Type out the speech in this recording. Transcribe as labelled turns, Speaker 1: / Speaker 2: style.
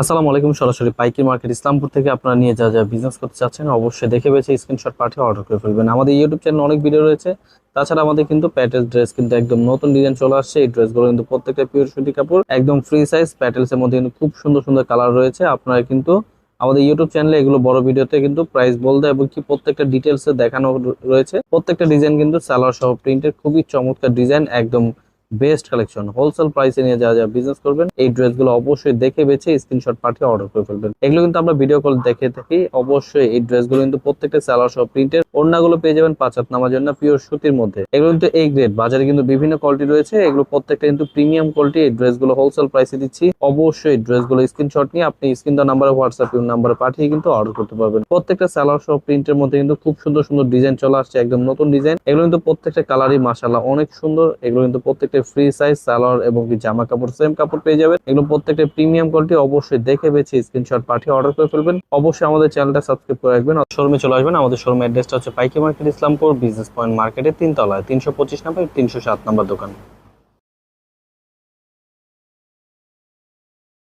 Speaker 1: আসসালামু আলাইকুম, সরাসরি পাইকি মার্কেট ইসলামপুর থেকে আপনারা নিয়ে যা যা বিজনেস করতে চাচ্ছেন অবশ্যই দেখে বেছে স্ক্রিনশট পাঠিয়ে অর্ডার করে ফেলবেন। আমাদের ইউটিউব চ্যানেল অনেক ভিডিও রয়েছে। তাছাড়া আমাদের কিন্তু প্যাটেল ড্রেস কিন্তু একদম নতুন ডিজাইন চলে আসছে। এই ড্রেসগুলো কিন্তু প্রত্যেকটা পিওর সুতি কাপড়, একদম ফ্রি সাইজ প্যাটেলস এর মধ্যে কিন্তু খুব সুন্দর সুন্দর কালার রয়েছে। আপনারা কিন্তু আমাদের ইউটিউব চ্যানেলে এগুলো বড় ভিডিওতে কিন্তু প্রাইস বলতে এবং কি প্রত্যেকটা ডিটেলস দেখানো রয়েছে। প্রত্যেকটা ডিজাইন কিন্তু সালোয়ার সহ প্রিন্টের খুবই চমৎকার ডিজাইন একদম বেস্ট কালেকশন হোলসেল প্রাইসে নিয়ে যা যা বিজনেস করবেন, এই ড্রেসগুলো অবশ্যই দেখে বেছে স্ক্রিনশট পাঠিয়ে অর্ডার করে ফেলবেন। এগুলো কিন্তু আমরা ভিডিও কল দেখে থাকি। অবশ্যই এই ড্রেসগুলো কিন্তু প্রত্যেকটা সেলার সহ প্রিন্টের ওড়নাগুলো পেয়ে যাবেন পাঁচ হাত নামার জন্য পিওর সুতির মধ্যে। এগুলো কিন্তু এই গ্রেড বাজারে কিন্তু বিভিন্ন কোয়ালিটি রয়েছে। এগুলো প্রত্যেকটা কিন্তু প্রিমিয়াম কোয়ালিটি এই ড্রেসগুলো হোলসেল প্রাইসে দিচ্ছি। অবশ্যই ড্রেসগুলো স্ক্রিনশট নিয়ে আপনি স্ক্রিন দেওয়া নাম্বারে হোয়াটসঅ্যাপ নাম্বারে পাঠিয়ে কিন্তু অর্ডার করতে পারবেন। প্রত্যেকটা সালোয়ার সহ প্রিন্টের মধ্যে কিন্তু খুব সুন্দর সুন্দর ডিজাইন চলে আসছে। একদম নতুন ডিজাইন এগুলো কিন্তু প্রত্যেকটা কালারই মাসাল্লাহ অনেক সুন্দর। এগুলো কিন্তু প্রত্যেকটা ফ্রি সাইজ সালোয়ার এবং জামা কাপড় সেম কাপড় পেয়ে যাবেন। এগুলো প্রত্যেকটা প্রিমিয়াম কোয়ালিটি অবশ্যই দেখে বেছে স্ক্রিনশট পাঠিয়ে অর্ডার করে ফেলবেন। অবশ্যই আমাদের চ্যানেলটা সাবস্ক্রাইব করে রাখবেন। শোরুমে চলে আসবেন। আমাদের শোরুম অ্যাড্রেসটা হচ্ছে পাইকি মার্কেট ইসলামপুর বিজনেস পয়েন্ট মার্কেটের তিনতলায়, তিনশো পঁচিশ নাম্বার, তিনশো সাত নাম্বার দোকান।